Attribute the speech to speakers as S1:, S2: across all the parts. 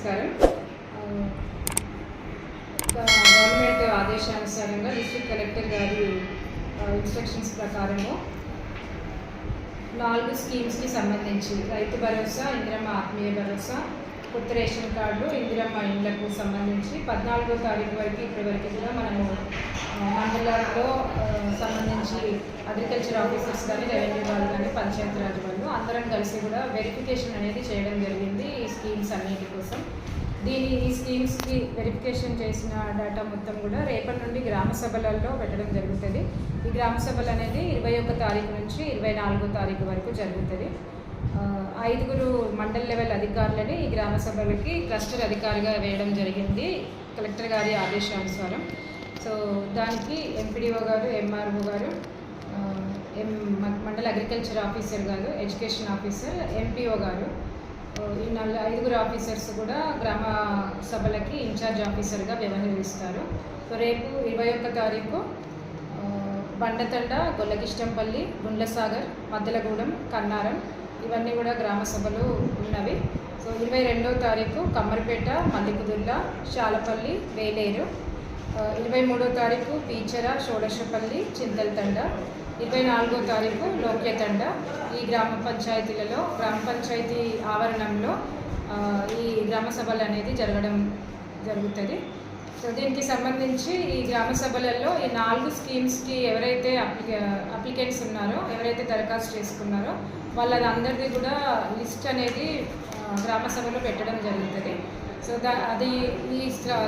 S1: నమస్కారం. గవర్నమెంట్ ఆదేశానుసారంగా district collector గారి ఇన్స్ట్రక్షన్స్ ప్రకారము నాలుగు స్కీమ్స్కి సంబంధించి రైతు భరోసా ఇందిరమ్మ ఆత్మీయ భరోసా కొత్త రేషన్ కార్డు ఇందిరమ్మ ఇండ్లకు సంబంధించి పద్నాలుగో తారీఖు వరకు ఇప్పటి వరకు కూడా మనము ఆ, మండలాల్లో సంబంధించి అగ్రికల్చర్ ఆఫీసర్స్ కానీ రెవెన్యూ వాళ్ళు కానీ పంచాయతీరాజ్ వాళ్ళు అందరం కలిసి కూడా వెరిఫికేషన్ అనేది చేయడం జరిగింది. స్కీమ్స్ అన్నిటి కోసం. దీని ఈ స్కీమ్స్కి వెరిఫికేషన్ చేసిన డేటా మొత్తం కూడా రేపటి నుండి గ్రామ సభలలో పెట్టడం జరుగుతుంది. ఈ గ్రామ సభలు అనేది ఇరవై ఒక్క తారీఖు నుంచి ఇరవై నాలుగో తారీఖు వరకు జరుగుతుంది. ఐదుగురు మండల్ లెవెల్ అధికారులని ఈ గ్రామ సభలకి క్లస్టర్ అధికారిగా వేయడం జరిగింది కలెక్టర్ గారి ఆదేశానుసారం. సో దానికి ఎంపీడీఓ గారు ఎంఆర్ఓ గారు ఎం మండల అగ్రికల్చర్ ఆఫీసర్ గారు ఎడ్యుకేషన్ ఆఫీసర్ ఎంపీఓ గారు ఈ నల్ల ఐదుగురు ఆఫీసర్స్ కూడా గ్రామ సభలకి ఇన్ఛార్జ్ ఆఫీసర్గా వ్యవహరిస్తారు. సో రేపు ఇరవై ఒక్క తారీఖు బండతండ గొల్లగిష్టంపల్లి గుండ్లసాగర్ మద్దలగూడెం కన్నారం ఇవన్నీ కూడా గ్రామ సభలు ఉన్నవి. సో ఇరవై రెండవ తారీఖు కమ్మరిపేట మల్లికుదుర్ల శాలపల్లి వేలేరు. ఇరవై మూడో తారీఖు పీచర షోడశపల్లి చింతల్తండ. ఇరవై నాలుగో తారీఖు లోక్యతండ. ఈ గ్రామ పంచాయతీలలో గ్రామ పంచాయతీ ఆవరణంలో ఈ గ్రామ సభలు అనేది జరగడం జరుగుతుంది. సో దీనికి సంబంధించి ఈ గ్రామ సభలలో ఈ నాలుగు స్కీమ్స్కి ఎవరైతే అప్లికే అప్లికెంట్స్ ఉన్నారో ఎవరైతే దరఖాస్తు చేసుకున్నారో వాళ్ళందరిది కూడా లిస్ట్ అనేది గ్రామ సభలో పెట్టడం జరుగుతుంది. సో దా అది ఈ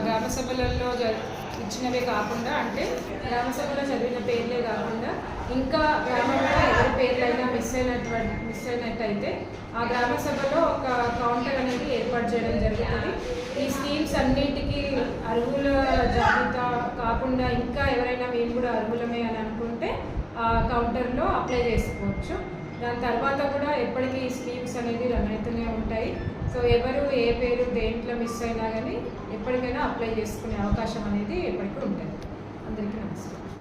S1: గ్రామ సభలలో జ ఇచ్చినవే కాకుండా అంటే గ్రామ సభలో చదివిన పేర్లే కాకుండా ఇంకా గ్రామంలో ఎవరి పేర్లైనా మిస్ అయినటువంటి మిస్ అయినట్టయితే ఆ గ్రామ సభలో ఒక కౌంటర్ అనేది ఏర్పాటు చేయడం జరుగుతుంది. ఈ స్కీమ్స్ అన్నిటికీ అర్హుల జాబితా కాకుండా ఇంకా ఎవరైనా మేము కూడా అర్హులమే అని అనుకుంటే ఆ కౌంటర్లో అప్లై చేసుకోవచ్చు. దాని తర్వాత కూడా ఎప్పటికీ ఈ స్కీమ్స్ అనేది రన్ అవుతూనే ఉంటాయి. సో ఎవరు ఏ పేరు దేంట్లో మిస్ అయినా కానీ ఎప్పటికైనా అప్లై చేసుకునే అవకాశం అనేది ఎప్పటికీ ఉంటుంది. అందరికీ నమస్కారం.